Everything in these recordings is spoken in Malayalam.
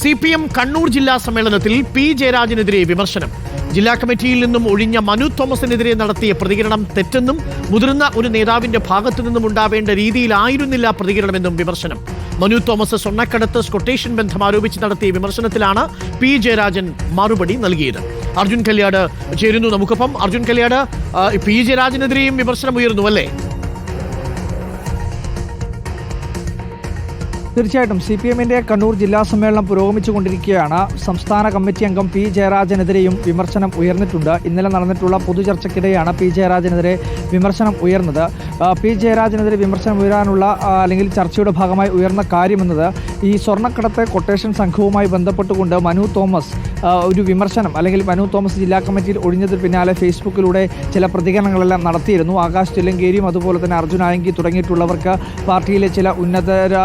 സി പി എം കണ്ണൂർ ജില്ലാ സമ്മേളനത്തിൽ പി ജയരാജനെതിരെ വിമർശനം. ജില്ലാ കമ്മിറ്റിയിൽ നിന്നും ഒഴിഞ്ഞ മനു തോമസിനെതിരെ നടത്തിയ പ്രതികരണം തെറ്റെന്നും മുതിർന്ന ഒരു നേതാവിന്റെ ഭാഗത്തു നിന്നും ഉണ്ടാവേണ്ട രീതിയിലായിരുന്നില്ല പ്രതികരണമെന്നും വിമർശനം. മനു തോമസ് സ്വർണക്കടത്ത് സ്കൊട്ടേഷൻ ബന്ധം ആരോപിച്ച് നടത്തിയ വിമർശനത്തിലാണ് പി ജയരാജൻ മറുപടി നൽകിയത്. അർജുൻ കല്യാട് ചേരുന്നു നമുക്കൊപ്പം. അർജുൻ കല്യാട് പി ജയരാജനെതിരെയും വിമർശനം ഉയർന്നു അല്ലേ? തീർച്ചയായിട്ടും സി പി എമ്മിന്റെ കണ്ണൂർ ജില്ലാ സമ്മേളനം പുരോഗമിച്ചുകൊണ്ടിരിക്കുകയാണ്. സംസ്ഥാന കമ്മിറ്റി അംഗം പി ജയരാജനെതിരെയും വിമർശനം ഉയർന്നിട്ടുണ്ട്. ഇന്നലെ നടന്നിട്ടുള്ള പൊതുചർച്ചയ്ക്കിടെയാണ് പി ജയരാജനെതിരെ വിമർശനം ഉയർന്നത്. പി ജയരാജനെതിരെ വിമർശനം ഉയരാനുള്ള അല്ലെങ്കിൽ ചർച്ചയുടെ ഭാഗമായി ഉയർന്ന കാര്യമെന്നത് ഈ സ്വർണക്കടത്ത് കൊട്ടേഷൻ സംഘവുമായി ബന്ധപ്പെട്ടുകൊണ്ട് മനു തോമസ് ഒരു വിമർശനം അല്ലെങ്കിൽ മനു തോമസ് ജില്ലാ കമ്മിറ്റിയിൽ ഒഴിഞ്ഞതിന് പിന്നാലെ ഫേസ്ബുക്കിലൂടെ ചില പ്രതികരണങ്ങളെല്ലാം നടത്തിയിരുന്നു. ആകാശ് തില്ലങ്കേരിയും അതുപോലെ തന്നെ അർജുനായങ്കി തുടങ്ങിയിട്ടുള്ളവർക്ക് പാർട്ടിയിലെ ചില ഉന്നതര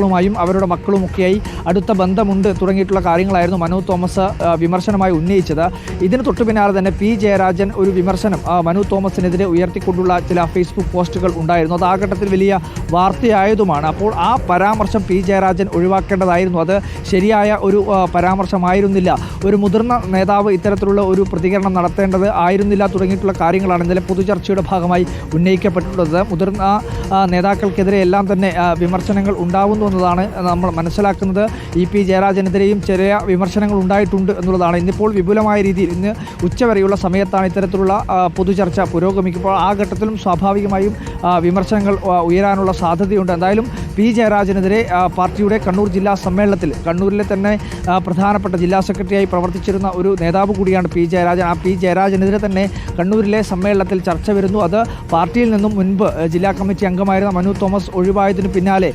നേതാക്കളുമായും അവരുടെ മക്കളുമൊക്കെയായി അടുത്ത ബന്ധമുണ്ട് തുടങ്ങിയിട്ടുള്ള കാര്യങ്ങളായിരുന്നു മനു തോമസ് വിമർശനമായി ഉന്നയിച്ചത്. ഇതിന് തൊട്ടു പിന്നാലെ തന്നെ പി ജയരാജൻ ഒരു വിമർശനം മനു തോമസിനെതിരെ ഉയർത്തിക്കൊണ്ടുള്ള ചില ഫേസ്ബുക്ക് പോസ്റ്റുകൾ ഉണ്ടായിരുന്നു. അത് ആ ഘട്ടത്തിൽ വലിയ വാർത്തയായതുമാണ്. അപ്പോൾ ആ പരാമർശം പി ജയരാജൻ ഒഴിവാക്കേണ്ടതായിരുന്നു. അത് ശരിയായ ഒരു പരാമർശമായിരുന്നില്ല. ഒരു മുതിർന്ന നേതാവ് ഇത്തരത്തിലുള്ള ഒരു പ്രതികരണം നടത്തേണ്ടത് ആയിരുന്നില്ല തുടങ്ങിയിട്ടുള്ള കാര്യങ്ങളാണ് ഇന്നലെ പൊതുചർച്ചയുടെ ഭാഗമായി ഉന്നയിക്കപ്പെട്ടിട്ടുള്ളത്. മുതിർന്ന നേതാക്കൾക്കെതിരെ എല്ലാം തന്നെ വിമർശനങ്ങൾ ഉണ്ടാവുന്നു എന്നതാണ് നമ്മൾ മനസ്സിലാക്കുന്നത്. ഇ പി ജയരാജനെതിരെയും ചെറിയ വിമർശനങ്ങൾ ഉണ്ടായിട്ടുണ്ട് എന്നുള്ളതാണ്. ഇന്നിപ്പോൾ വിപുലമായ രീതിയിൽ ഇന്ന് ഉച്ചവരെയുള്ള സമയത്താണ് ഇത്തരത്തിലുള്ള പൊതുചർച്ച പുരോഗമിക്കുമ്പോൾ ആ ഘട്ടത്തിലും സ്വാഭാവികമായും വിമർശനങ്ങൾ ഉയരാനുള്ള സാധ്യതയുണ്ട്. എന്തായാലും പി. ജയരാജനെതിരെ പാർട്ടിയുടെ കണ്ണൂർ ജില്ലാ സമ്മേളനത്തിൽ കണ്ണൂരിലെ തന്നെ പ്രധാനപ്പെട്ട ജില്ലാ സെക്രട്ടറിയായി പ്രവർത്തിച്ചിരുന്ന ഒരു നേതാവ് കൂടിയാണ് പി. ജയരാജൻ. ആ പി. ജയരാജനെതിരെ തന്നെ കണ്ണൂരിലെ സമ്മേളനത്തിൽ ചർച്ച വരുന്നു. അത് പാർട്ടിയിൽ നിന്നും മുൻപ് ജില്ലാ കമ്മിറ്റി അംഗമായിരുന്ന മനു തോമസ് ഒഴിവായതിന് പിന്നാലെ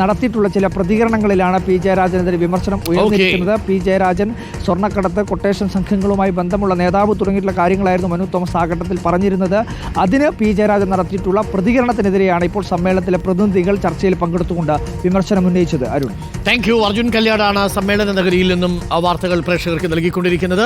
നടത്തിയിട്ടുള്ള ചില പ്രതികരണങ്ങളിലാണ് പി. ജയരാജനെതിരെ വിമർശനം ഉയർന്നിരിക്കുന്നത്. പി. ജയരാജൻ സ്വർണക്കടത്ത് കൊട്ടേഷൻ സംഘങ്ങളുമായി ബന്ധമുള്ള നേതാവ് തുടങ്ങിയിട്ടുള്ള കാര്യങ്ങളായിരുന്നു മനു തോമസ് ആ ഘട്ടത്തിൽ പറഞ്ഞിരുന്നത്. അതിന് പി. ജയരാജൻ നടത്തിയിട്ടുള്ള പ്രതികരണത്തിനെതിരെയാണ് ഇപ്പോൾ സമ്മേളനത്തിലെ പ്രതിനിധികൾ ചർച്ചയിൽ പങ്കെടുത്തുകൊണ്ട് വിമർശനം ഉന്നയിച്ചത് അരുൺ. താങ്ക് യു അർജുൻ കല്യാടാണ് സമ്മേളന നഗരിയിൽ നിന്നും വാർത്തകൾ പ്രേക്ഷകർക്ക് നൽകിക്കൊണ്ടിരിക്കുന്നത്.